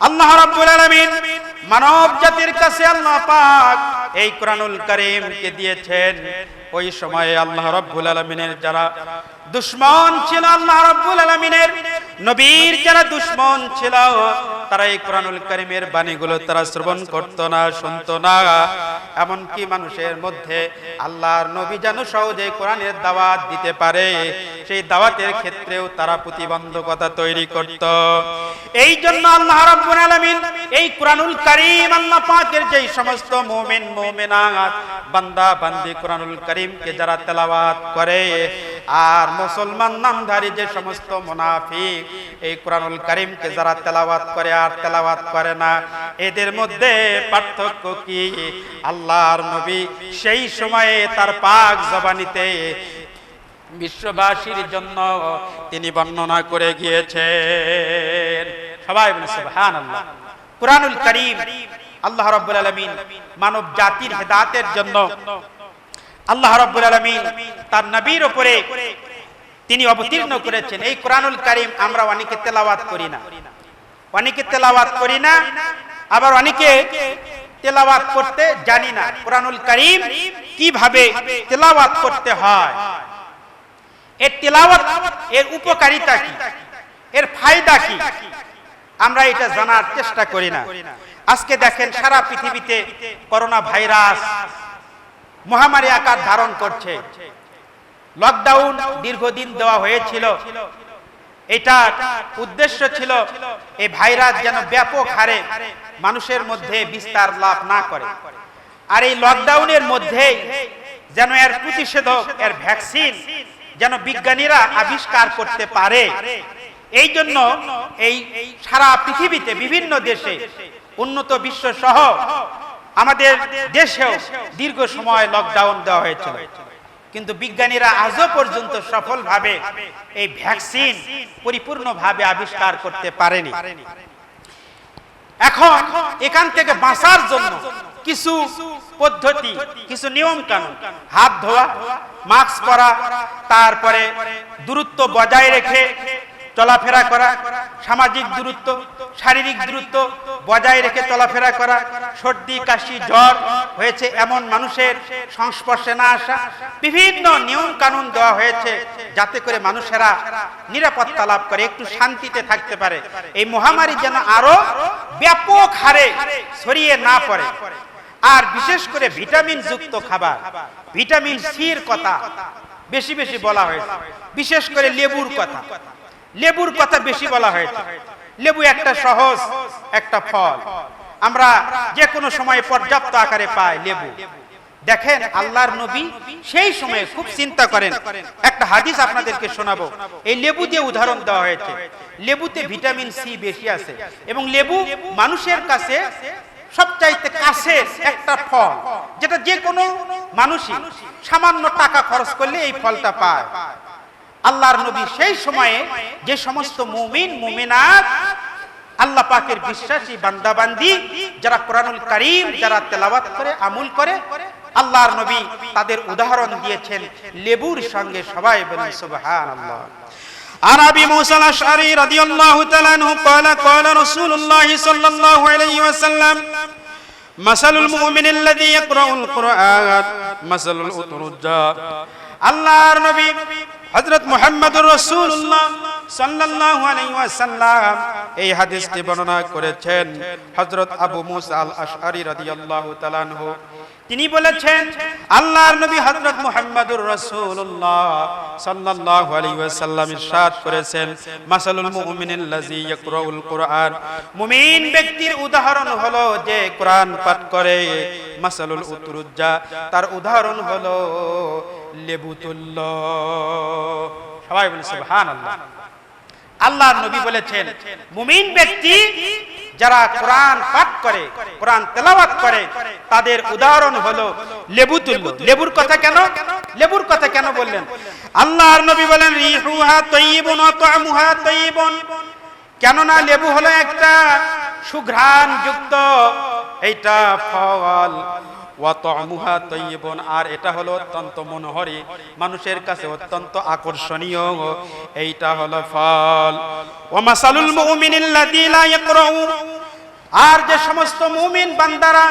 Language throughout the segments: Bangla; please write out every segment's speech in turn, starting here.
আল্লাহ রাব্বুল আলামিন মানব জাতির কাছে আল্লাহ পাক এই কোরআনুল কারীমকে দিয়েছেন। ওই সময়ে আল্লাহ রাব্বুল আলামিনের যারা দুশ্মন ছিল, আল্লাহ রাব্বুল আলামিনের নবীর যারা দুশ্মন ছিল, তারা এই কোরআনুল কারীমের বাণীগুলো তারা শ্রবণ করত না, শুনত না। এমনকি মানুষের মধ্যে আল্লাহর নবী যেন সহজে কোরআনের দাওয়াত দিতে পারে, সেই দাওয়াতের ক্ষেত্রেও তারা প্রতিবন্ধকতা তৈরি করত। এই জন্য আল্লাহ রাব্বুল আলামিন এই কোরআনুল কারীম আল্লাহ পাকের যেই সমস্ত মুমিন, মুমিনাত, বান্দা, বান্দি কোরআনুল কারীমকে যারা তেলাওয়াত করে, আর মুসলমান নামধারী যে সমস্ত মুনাফিক, এই কোরআনুল কারীমকে যারা তেলাওয়াত করে আর তেলাওয়াত করে না, এদের মধ্যে পার্থক্য কি? আল্লাহর নবী সেই সময়ে তার পাক জবানিতে বিশ্ববাসীর জন্য তিনি বর্ণনা করে গিয়েছেন। সবাই বলে সুবহানাল্লাহ। কুরআনুল কারীম আল্লাহ রাব্বুল আলামিন মানব জাতির হেদায়েতের জন্য আল্লাহ রাব্বুল আলামিন তার নবীর উপরে তিনি অবতীর্ণ করেছেন। এই কোরআনুল কারীম আমরা অনেকে তেলাওয়াত করি না। অনেকে তেলাওয়াত করি না, আবার অনেকে তেলাওয়াত করতে জানি না। কোরআনুল কারীম কীভাবে তেলাওয়াত করতে হয়? এর এর উপকারিতা কি? এর ফায়দা কি? আমরা এটা জানার চেষ্টা করি না। আজকে দেখেন সারা পৃথিবীতে করোনা ভাইরাস মহামারী আকার ধারণ করছে। লকডাউন দীর্ঘদিন দেওয়া হয়েছিল। এটা উদ্দেশ্য ছিল এই ভাইরাস যেন ব্যাপক হারে মানুষের মধ্যে বিস্তার লাভ না করে। আর এই লকডাউনের মধ্যে যেন এর প্রতিষেধক, এর ভ্যাকসিন যেন বিজ্ঞানীরা আবিষ্কার করতে পারে। এই জন্য এই সারা পৃথিবীতে বিভিন্ন দেশে, উন্নত বিশ্ব সহ আমাদের দেশেও দীর্ঘ সময় লকডাউন দেওয়া হয়েছিল। কিন্তু বিজ্ঞানীরা আজও পর্যন্ত সফলভাবে এই ভ্যাকসিন পরিপূর্ণভাবে আবিষ্কার করতে পারেনি। এখন এখান থেকে বাঁচার জন্য কিছু পদ্ধতি, কিছু নিয়ম কানুন হাত ধোয়া মাস্ক পরা, তারপরে দূরত্ব বজায় রেখে চলাফেরা করা সামাজিক দূরত্ব, শারীরিক দূরত্ব বজায় রেখে চলাফেরা করা, সর্দি, কাশি, জ্বর হয়েছে এমন মানুষের সংস্পর্শে না আসা। বিভিন্ন নিয়ম কানুন দেওয়া হয়েছে যাতে করে মানুষেরা নিরাপত্তা লাভ করে, একটু শান্তিতে থাকতে পারে। এই মহামারী যেন আরও ব্যাপক হারে ছড়িয়ে না পড়ে। আর বিশেষ করে ভিটামিন যুক্ত খাবার, ভিটামিন সির কথা বেশি বেশি বলা হয়েছে। বিশেষ করে লেবুর কথা। লেবুর কথা বেশি বলা হয়েছে। লেবু একটা সহজ, একটা ফল। আমরা যে কোনো সময় পর্যাপ্ত আকারে পাই লেবু। দেখেন, আল্লাহর নবী সেই সময়ে খুব চিন্তা করেন। একটা হাদিস আপনাদেরকে শোনাবো। এই লেবু দিয়ে উদাহরণ দেওয়া হয়েছে। লেবুতে ভিটামিন সি বেশি আছে এবং লেবু মানুষের কাছে সবচাইতে কাছের একটা ফল, যেটা যে কোনো মানুষই সামান্য টাকা খরচ করলে এই ফলটা পায়। আল্লাহর নবী সেই সময়ে যে সমস্ত মুমিন মুমিনাত আল্লাহ পাকের বিশ্বাসী বান্দাবান্দি যারা কোরআনুল করিম যারা তেলাওয়াত করে আমুল করে আল্লাহর নবী তাদের উদাহরণ দিয়েছেন লেবুর সঙ্গে সবাই বলেন সুবহানাল্লাহ عن ابي موسى الاشعري رضي الله تعالى عنه قال قال رسول الله صلى الله عليه وسلم مثل المؤمن الذي يقرأ القرآن مثل الأترجاء আল্লাহর নবী হযরত মুহাম্মদুর রাসূলুল্লাহ সাল্লাল্লাহু আলাইহি ওয়াসাল্লাম এই হাদিসটি বর্ণনা করেছেন। হযরত আবু মুসা আল আশআরী রাদিয়াল্লাহু তাআলা তিনি বলেছেন, আল্লাহর নবী হযরত মুহাম্মদুর রাসূলুল্লাহ সাল্লাল্লাহু আলাইহি ওয়াসাল্লাম ইরশাদ করেছেন, মাসালুল মুমিনিল্লাযী ইয়াকরাউল কুরআন। মুমিন ব্যক্তির উদাহরণ হলো যে কোরআন পাঠ করে, মাসালুল উতরুজ্জা। তার উদাহরণ হলো লেবু তুল্য সবাই বলে সুবহানাল্লাহ। আল্লাহর নবী বলেছেন, মুমিন ব্যক্তি যারা কোরআন পাঠ করে, কোরআন তেলাওয়াত করে, তাদের উদাহরণ হলো লেবু তুল্য। লেবুর কথা কেন? লেবুর কথা কেন বললেন? আল্লাহর নবী বলেন, রিহুহা তৈবুন তা'মুহা তৈবুন। কেননা লেবু হলো একটা সুঘ্রাণ যুক্ত এইটা ফল। আর এটা হলো অত্যন্ত মনোহরী, মানুষের কাছে অত্যন্ত আকর্ষণীয়। এইটা হলো ফল। ওয়া মাসালুল লা আর যে সমস্ত মুমিন বান্দারা,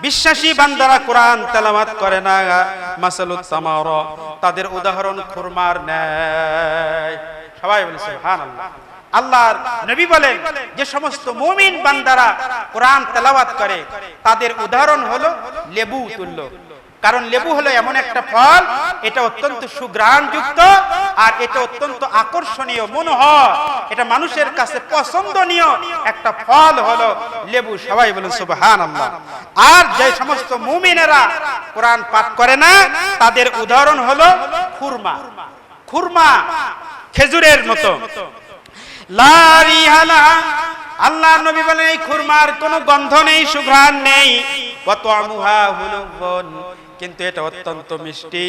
বিশ্বাসী বান্দারা কোরআন তেলাওয়াত করে না, মাসালুত তাদের উদাহরণ খুরমার ন্যায়। সবাই বলে সুবহানাল্লাহ। আল্লাহর নবী বলেন যে সমস্ত মুমিন বান্দারা কোরআন তেলাওয়াত করে তাদের উদাহরণ হলো লেবু তুল্য। কারণ লেবু হলো এমন একটা ফল এটা অত্যন্ত সুগ্রাণযুক্ত আর এটা অত্যন্ত আকর্ষণীয় মনোহর। এটা মানুষের কাছে পছন্দনীয় একটা ফল হলো লেবু। সবাই বলেন সুবহান আল্লাহ আর যে সমস্ত মুমিনেরা কোরআন পাঠ করে না তাদের উদাহরণ হলো খুরমা। খুরমা। খেজুরের মতো। লারি হালা আল্লাহ নবী বলেন, এই খুরমার কোনো গন্ধ নেই, সুঘ্রাণ নেই। কত আমুহা হুলুবন কিন্তু এটা অত্যন্ত মিষ্টি।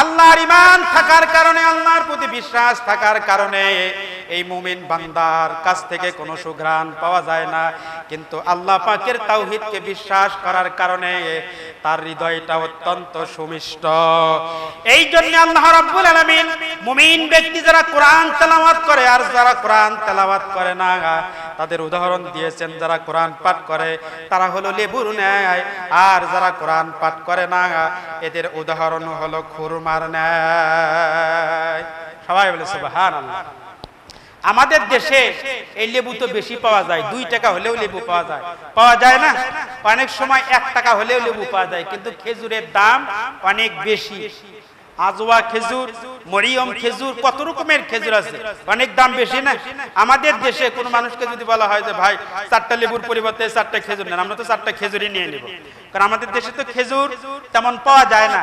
আল্লাহর ইমান থাকার কারণে, আল্লাহর প্রতি বিশ্বাস থাকার কারণে এই মুমিন বান্দার কাছ থেকে কোনো সুঘ্রাণ পাওয়া যায় না। কিন্তু আল্লাহ পাকের তাওহিদকে বিশ্বাস করার কারণে তার হৃদয়টা অত্যন্ত সুমিষ্ট। এই জন্য আল্লাহ রাব্বুল আলামিন মুমিন ব্যক্তি যারা কোরআন তেলাওয়াত করে আর যারা কোরআন তেলাওয়াত করে না তাদের উদাহরণ দিয়েছেন, যারা কোরআন পাঠ করে, তারা হলো লেবুর ন্যায়, আর যারা কোরআন পাঠ করে না, এদের উদাহরণ হলো খুরমার ন্যায়। সবাই বলে, সুবহানাল্লাহ। আমাদের দেশে এই লেবু তো বেশি পাওয়া যায়, দুই টাকা হলেও লেবু পাওয়া যায়। পাওয়া যায় না? অনেক সময় এক টাকা হলেও লেবু পাওয়া যায়, কিন্তু খেজুরের দাম অনেক বেশি। আজওয়া খেজুর, মরিয়ম খেজুর, কত রকমের খেজুর আছে? অনেক দাম বেশি না? আমাদের দেশে কোনো মানুষকে যদি বলা হয় যে, ভাই, চারটা লেবুর পরিবর্তে চারটা খেজুর নেন, আমরা তো চারটা খেজুরই নিয়ে নেব। কারণ আমাদের দেশে তো খেজুর তেমন পাওয়া যায় না।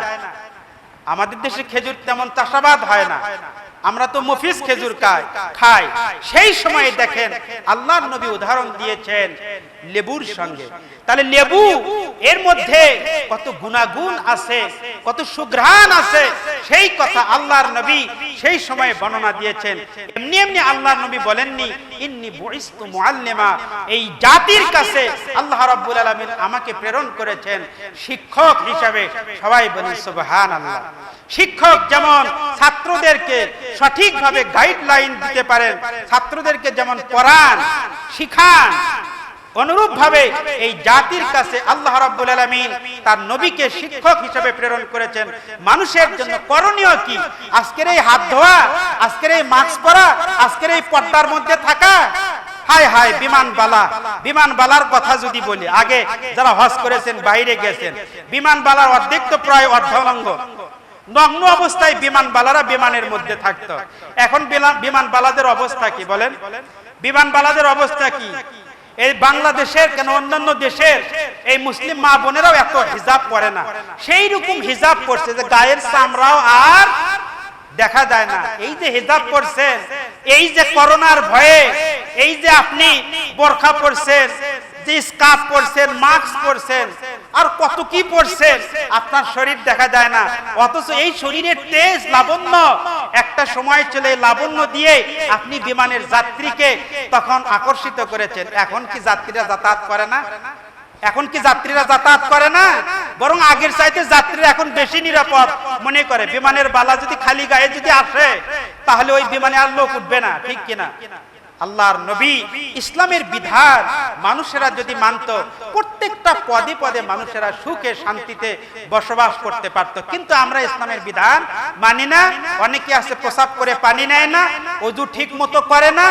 আমাদের দেশে খেজুর তেমন চাষাবাদ হয় না। আমরা তো মফিস খেজুর খাই খাই। সেই সময়ে দেখেন আল্লাহর নবী উদাহরণ দিয়েছেন লেবুর সঙ্গে। তাহলে লেবু এর মধ্যে কত গুণাগুণ আছে কত সুঘ্রাণ আছে সেই কথা আল্লাহর নবী সেই সময়ে বর্ণনা দিয়েছেন। এমনি এমনি আল্লাহর নবী বলেননি ইন্নি বুইস্তু মুআল্লিমা। এই জাতির কাছে আল্লাহ রাব্বুল আলামিন আমাকে প্রেরণ করেছেন শিক্ষক হিসাবে। সবাই বলেন সুবহানাল্লাহ। শিক্ষক যেমন ছাত্রদেরকে সঠিকভাবে গাইডলাইন দিতে পারেন। ছাত্রদেরকে যেমন পড়ান শিখান অনুরূপ ভাবে এই জাতির কাছে আল্লাহ রাব্বুল আলামিন তার নবীকে শিক্ষক হিসেবে প্রেরণ করেছেন। মানুষের জন্য করণীয় কি? আজকের এই হাত ধোয়া, আজকের এই মাস্ক পরা, আজকের এই পর্দার মধ্যে থাকা? হায় হায় বিমান বালা। বিমান বালার কথা যদি বলি, আগে যারা হজ করেছেন, বাইরে গেছেন, বিমান বালার অর্ধেক তো প্রায় অর্ধলঙ্গ নগ্ন অবস্থায় বিমান বালারা বিমানের মধ্যে থাকতো। এখন বিমান বালাদের অবস্থা কি বলেন? বিমান বালাদের অবস্থা কি? এই বাংলাদেশের কেন অন্যান্য দেশের এই মুসলিম মা বোনেরাও এত হিজাব পরে না। সেই রকম হিজাব পড়ছে যে গায়ের চামড়াও আর দেখা যায় না। এই যে হিজাব পড়ছেন এই যে করোনার ভয়ে, এই যে আপনি বোরখা পড়ছেন যে স্কার্ফ পরছেন, মাস্ক পরছেন আর কত কি পরছেন আপনার শরীর দেখা যায় না। অথচ এই শরীরের তেজ লাবণ্য। একটা সময় চলে লাবণ্য দিয়ে আপনি বিমানের যাত্রীকে তখন আকর্ষিত করেছেন। এখন কি যাত্রীরা যাতায়াত করে না? এখন কি যাত্রীরা যাতায়াত করে না? বরং আগের চাইতে যাত্রীরা এখন বেশি নিরাপদ। মনে করে বিমানের বালা যদি খালি গায়ে যদি আসে, তাহলে ওই বিমানে আর লোক উঠবে না। ঠিক কিনা? আল্লাহর নবী ইসলামের বিধান, মানুষেরা যদি মানত, প্রত্যেকটা পদে পদে মানুষেরা সুখে শান্তিতে বসবাস করতে পারত। কিন্তু আমরা ইসলামের বিধান মানি না, অনেকে আছে প্রসাব করে পানি নেয় না, অজু ঠিক মতো করে না,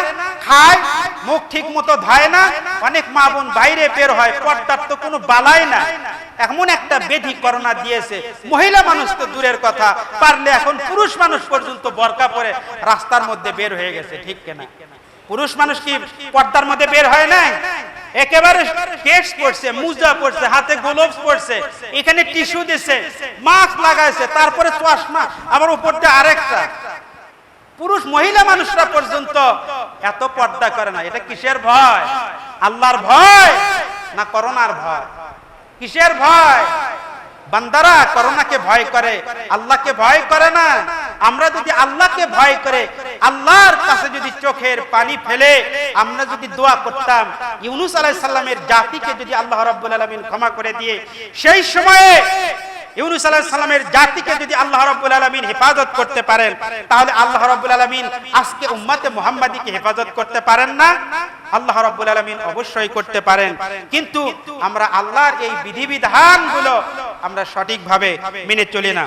খায়, মুখ ঠিক মতো ধয় না, অনেক মা বোন বাইরে বের হয় পর্দার তো কোনো বালাই না। এমন একটা বেধি করোনা দিয়েছে। মহিলা মানুষ তো দূরের কথা, পারলে এখন পুরুষ মানুষ পর্যন্ত বরকা পরে রাস্তার মধ্যে বের হয়ে গেছে, ঠিক কেনা? পুরুষ মানুষ কি পর্দার মধ্যে বের হয় না একেবারে কেটস পড়ছে মুজা পড়ছে হাতে গ্লোভস পড়ছে এখানে টিস্যু দিছে মাস্ক লাগাইছে, তারপরে চশমা, আবার উপর দিয়ে আরেকটা। পুরুষ মহিলা মানুষরা পর্যন্ত এত পর্দা করে না। এটা কিসের ভয়? আল্লাহর ভয় না করোনার ভয়? কিসের ভয়? বান্দারা করোনাকে ভয় করে, আল্লাহকে ভয় করে না। আমরা যদি আল্লাহকে ভয় করে আল্লাহর কাছে যদি চোখের পানি ফেলে, আমরা যদি দোয়া করতাম, ইউনুস আলাইহিস সালামের জাতিকে যদি আল্লাহ রাব্বুল আলামিন ক্ষমা করে দিয়ে, সেই সময়ে ইউনুস আলাইহিস সালামের জাতিকে যদি আল্লাহ রাব্বুল আলামিন হেফাজত করতে পারেন, তাহলে আল্লাহ রাব্বুল আলামিন আজকে উম্মতে মুহাম্মাদিকে হেফাজত করতে পারেন না? আল্লাহ রাব্বুল আলামিন অবশ্যই করতে পারেন। কিন্তু আমরা আল্লাহর এই বিধিবিধানগুলো আমরা সঠিকভাবে মেনে চলি না।